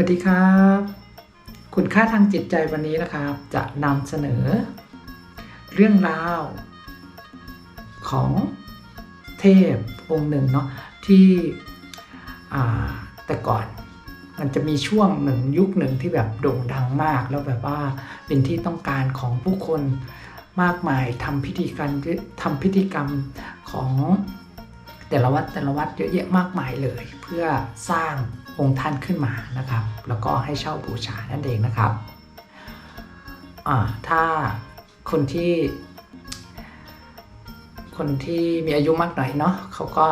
วัสดีครับ คุณค่าทางจิตใจวันนี้นะครับ จะนำเสนอ เรื่องราวของเทพองค์หนึ่งเนาะที่แต่ก่อนมันจะมีช่วงหนึ่งยุคหนึ่งที่แบบโด่งดังมาก แล้วแบบว่าเป็นที่ต้องการของผู้คนมากมายทำพิธีการทำพิธีกรรมของแต่ละวัดแต่ละวัดเยอะแยะมากมายเลย เพื่อสร้าง องค์ท่านขึ้นมานะครับ แล้วก็ให้เช่าบูชานั่นเองนะครับอ่าถ้าคนที่ คนที่มีอายุมากหน่อยเนาะเขาก็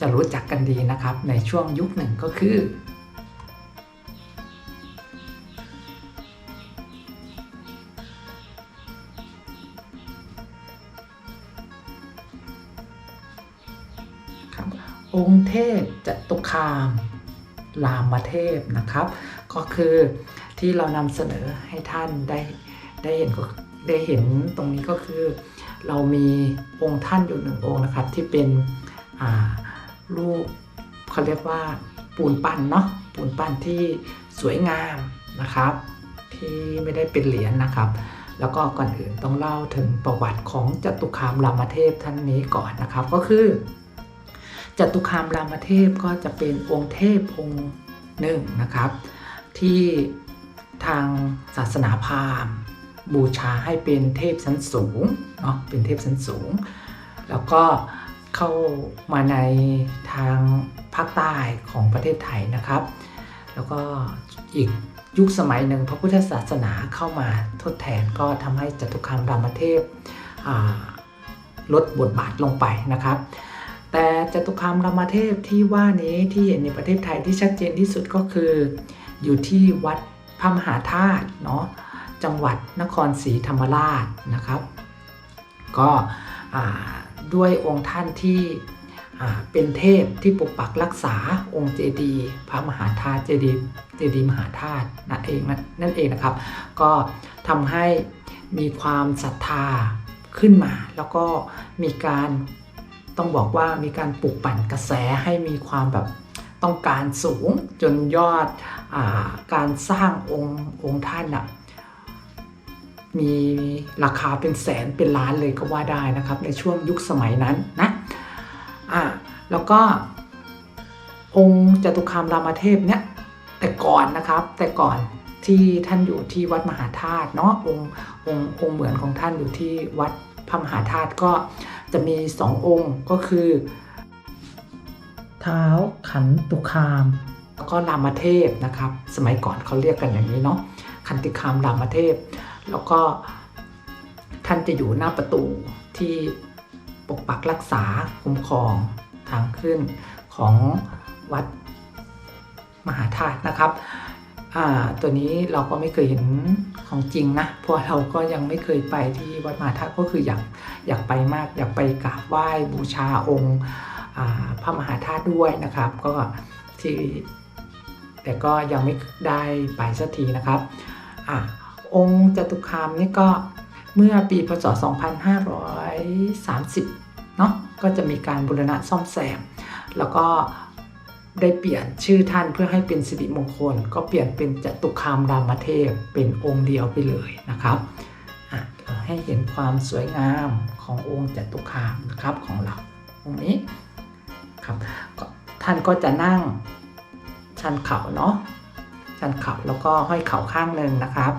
จะรู้จักกันดีนะครับ ในช่วงยุคหนึ่งก็คือ องค์เทพจตุคาม รามเทพนะครับ ก็คือที่เรานำเสนอให้ท่านได้ได้เห็นก็ได้เห็นตรงนี้ก็คือ เรามีองค์ท่านอยู่หนึ่งองค์นะครับ ที่เป็นรูปเขาเรียกว่าปูนปั้นเนาะปูนปั้นที่สวยงามนะครับ ที่ไม่ได้เป็นเหรียญนะครับ แล้วก็ก่อนอื่นต้องเล่าถึงประวัติของจตุคามรามเทพท่านนี้ก่อนนะครับ ก็คือ จตุคามรามเทพก็จะเป็นองค์เทพองค์หนึ่งนะครับ ที่ทางศาสนาพราหมณ์ บูชาให้เป็นเทพชั้นสูงเนาะเป็นเทพชั้นสูง แล้วก็เข้ามาในทางภาคใต้ของประเทศไทยนะครับ แล้วก็อีกยุคสมัยหนึ่งพระพุทธศาสนาเข้ามาทดแทนก็ทำให้จตุคามรามเทพลดบทบาทลงไปนะครับ แต่จตุคามรามเทพที่ว่านี้ที่เห็นในประเทศไทยที่ชัดเจนที่สุดก็คือ อยู่ที่วัดพระมหาธาตุเนาะจังหวัดนครศรีธรรมราชนะครับ ก็ด้วยองค์ท่านที่เป็นเทพที่ปกปักรักษาองค์เจดีย์พระมหาธาตุเจดีย์เจดีย์มหาธาตุนั่นเองนั่นเองนะครับ ก็ทำให้มีความศรัทธาขึ้นมา แล้วก็มีการ ต้องบอกว่ามีการปลุกปั่นกระแสให้มีความแบบต้องการสูงจนยอดอาการสร้างองค์องค์ท่านอะมีราคาเป็นแสนเป็นล้านเลยก็ว่าได้นะครับ ในช่วงยุคสมัยนั้นนะอ่าแล้วก็องค์จตุคามรามเทพเนี่ยแต่ก่อนนะครับแต่ก่อนที่ท่านอยู่ที่วัดมหาธาตุเนาะองค์องค์องค์เหมือนของท่านอยู่ที่วัดพระมหาธาตุก็ จะมีสององค์ก็คือ เท้าขันตุคาม แล้วก็รามเทพนะครับ สมัยก่อนเขาเรียกกันอย่างนี้เนาะขันติคามรามเทพ แล้วก็ท่านจะอยู่หน้าประตูที่ปกปักรักษาคุ้มครองทางขึ้นของวัดมหาธาตุนะครับตัวนี้เราก็ไม่เคยเห็นของจริงนะเพราะเราก็ยังไม่เคยไปที่วัดมหาธาตุก็คืออยากอยากไปมากอยากไปกราบไหว้บูชาองค์พระมหาธาตุด้วยนะครับ ก็ที่แต่ก็ยังไม่ได้ไปสักทีนะครับอองค์จตุคามนี่ก็เมื่อปีพศ 2530 เนาะก็จะมีการบูรณะซ่อมแซม แล้วก็ได้เปลี่ยนชื่อท่านเพื่อให้เป็นสิริมงคล ก็เปลี่ยนเป็นจตุคามรามเทพเป็นองค์เดียวไปเลยนะครับ ให้เห็นความสวยงามขององค์จตุคามนะครับของเราองค์นี้ครับท่านก็จะนั่งชันเข่าเนาะชันเข่าแล้วก็ห้อยเข่าข้างหนึ่งนะครับ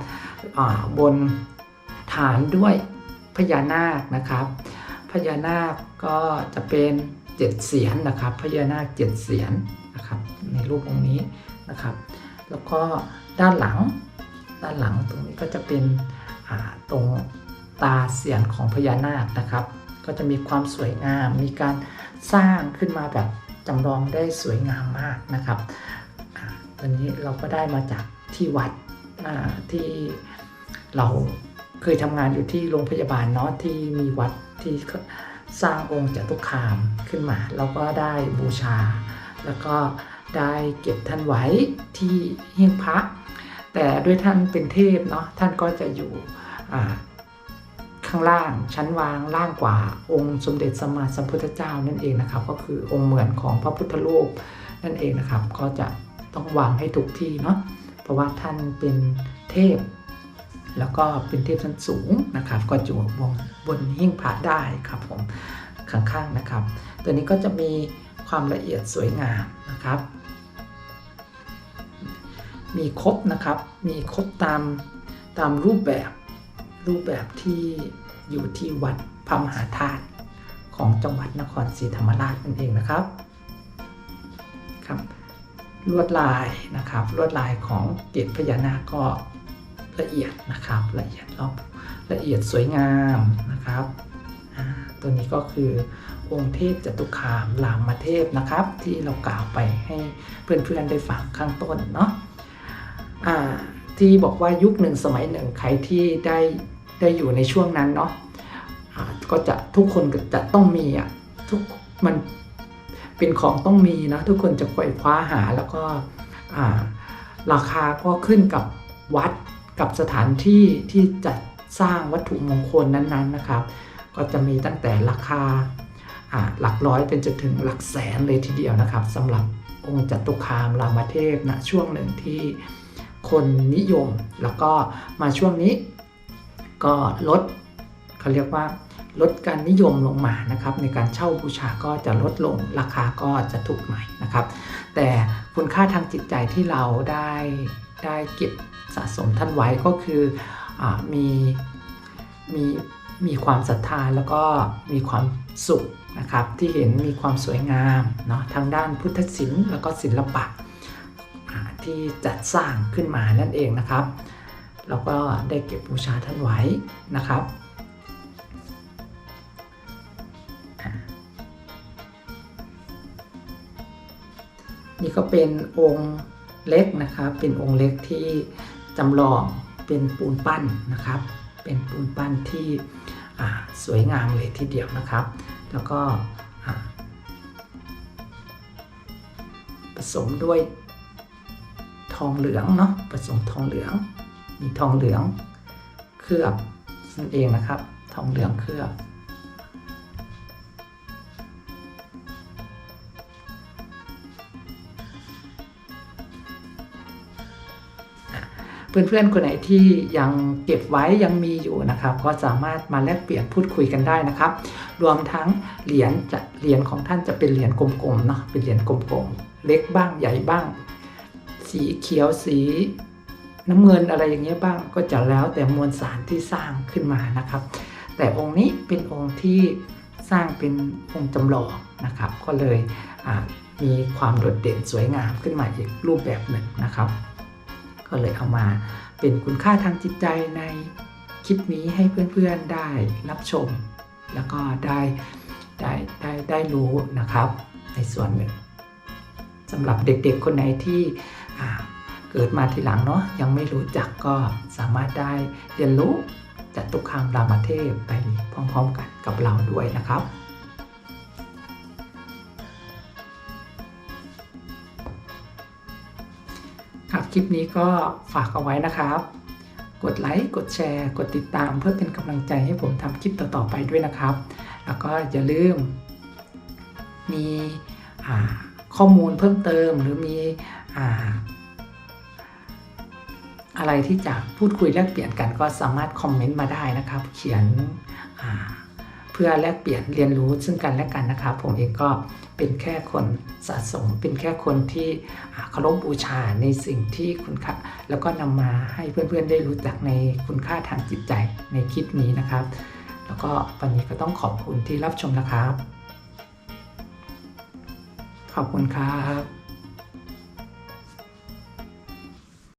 บนฐานด้วยพญานาคนะครับ พญานาคก็จะเป็นเจ็ดเสียนนะครับ พญานาคเจ็ดเสียนนะครับในรูปองค์นี้นะครับ แล้วก็ด้านหลังด้านหลังตรงนี้ก็จะเป็นตรง ตาเสียนของพญานาคนะครับ ก็จะมีความสวยงาม มีการสร้างขึ้นมาแบบจำลองได้สวยงามมากนะครับตอนนี้เราก็ได้มาจากที่วัดที่เราเคยทำงานอยู่ที่โรงพยาบาลเนาะที่มีวัดที่สร้างองค์จตุคามขึ้นมา เราก็ได้บูชา แล้วก็ได้เก็บท่านไว้ที่หิ้งพระ แต่ด้วยท่านเป็นเทพเนาะท่านก็จะอยู่ ข้างล่างชั้นวางล่างกว่าองค์สมเด็จสมมาสัมพุทธเจ้านั่นเองนะครับ ก็คือองค์เหมือนของพระพุทธรูปนั่นเองนะครับ ก็จะต้องวางให้ถูกที่เนาะเพราะว่าท่านเป็นเทพ แล้วก็เป็นเทพชั้นสูงนะครับ ก็อยู่บนบนหิ้งพระได้ครับผมข้างๆนะครับ ตัวนี้ก็จะมีความละเอียดสวยงามนะครับ มีครบนะครับมีครบตามตามรูปแบบ รูปแบบที่อยู่ที่วัดพระมหาธาตุของจังหวัดนครศรีธรรมราชนั่นเองนะครับครับลวดลายนะครับลวดลายของเกศพญานาคก็ละเอียดนะครับละเอียดรอบละเอียดสวยงามนะครับตัวนี้ก็คือองค์เทพจตุคามรามเทพนะครับ ที่เรากล่าวไปให้เพื่อนๆได้ฟังข้างต้นเนาะอ่าที่บอกว่ายุคหนึ่งสมัยหนึ่งใครที่ได้ ได้อยู่ในช่วงนั้นเนาะก็จะทุกคนก็จะต้องมีอะทุกมันเป็นของต้องมีนะทุกคนจะไขว่คว้าหาแล้วก็ราคาก็ขึ้นกับวัดกับสถานที่ที่จะสร้างวัตถุมงคลนั้นๆนะครับ ก็จะมีตั้งแต่ราคาหลักร้อยเป็นจนถึงหลักแสนเลยทีเดียวนะครับสำหรับองค์จตุคามรามเทพนะช่วงหนึ่งที่คนนิยม แล้วก็มาช่วงนี้ ก็ลดเขาเรียกว่าลดการนิยมลงมานะครับ ในการเช่าบูชาก็จะลดลงราคาก็จะถูกหน่อยนะครับ แต่คุณค่าทางจิตใจที่เราได้ได้เก็บสะสมท่านไว้ก็คืออมีมีมีความศรัทธาแล้วก็มีความสุขนะครับ ที่เห็นมีความสวยงามเนาะทางด้านพุทธศิลป์แล้วก็ศิลปะที่จัดสร้างขึ้นมานั่นเองนะครับ แล้วก็ได้เก็บบูชาท่านไว้นะครับนี่ก็เป็นองค์เล็กนะครับเป็นองค์เล็กที่จำลองเป็นปูนปั้นนะครับ เป็นปูนปั้นที่สวยงามเลยทีเดียวนะครับ แล้วก็ผสมด้วยทองเหลืองเนาะผสมทองเหลือง มีทองเหลืองเคลือบนั่นเองนะครับ ทองเหลืองเคลือบเพื่อนๆคนไหนที่ยังเก็บไว้ยังมีอยู่นะครับ ก็สามารถมาแลกเปลี่ยนพูดคุยกันได้นะครับ รวมทั้งเหรียญจะเหรียญของท่านจะเป็นเหรียญกลมๆเนาะเป็นเหรียญกลมๆเล็กบ้างใหญ่บ้าง สีเขียวสี น้ำเงินอะไรอย่างเงี้ยบ้างก็จะแล้วแต่มวลสารที่สร้างขึ้นมานะครับ แต่องค์นี้เป็นองค์ที่สร้างเป็นองค์จำลองนะครับ ก็เลยมีความโดดเด่นสวยงามขึ้นมาอีกรูปแบบหนึ่งนะครับ ก็เลยเอามาเป็นคุณค่าทางจิตใจในคลิปนี้ให้เพื่อนๆได้รับชม แล้วก็ได้ได้ได้ได้รู้นะครับ ในส่วนหนึ่งสำหรับเด็กๆคนไหนที่ เกิดมาทีหลังเนาะยังไม่รู้จักก็สามารถได้เรียนรู้จัตุคามรามเทพไปพร้อมๆกันกับเราด้วยนะครับครับคลิปนี้ก็ฝากเอาไว้นะครับ กดไลค์กดแชร์ กดติดตามเพื่อเป็นกำลังใจให้ผมทำคลิปต่อๆไปด้วยนะครับ แล้วก็อย่าลืม มีข้อมูลเพิ่มเติมหรือมี อะไรที่จะพูดคุยแลกเปลี่ยนกันก็สามารถคอมเมนต์มาได้นะครับ เขียนเพื่อแลกเปลี่ยนเรียนรู้ซึ่งกันและกันนะครับ ผมเองก็เป็นแค่คนสะสม เป็นแค่คนที่เคารพบูชาในสิ่งที่คุณค่าแล้วก็นำมาให้เพื่อนๆได้รู้จักในคุณค่าทางจิตใจในคลิปนี้นะครับ แล้วก็วันนี้ก็ต้องขอบคุณที่รับชมนะครับ ขอบคุณครับ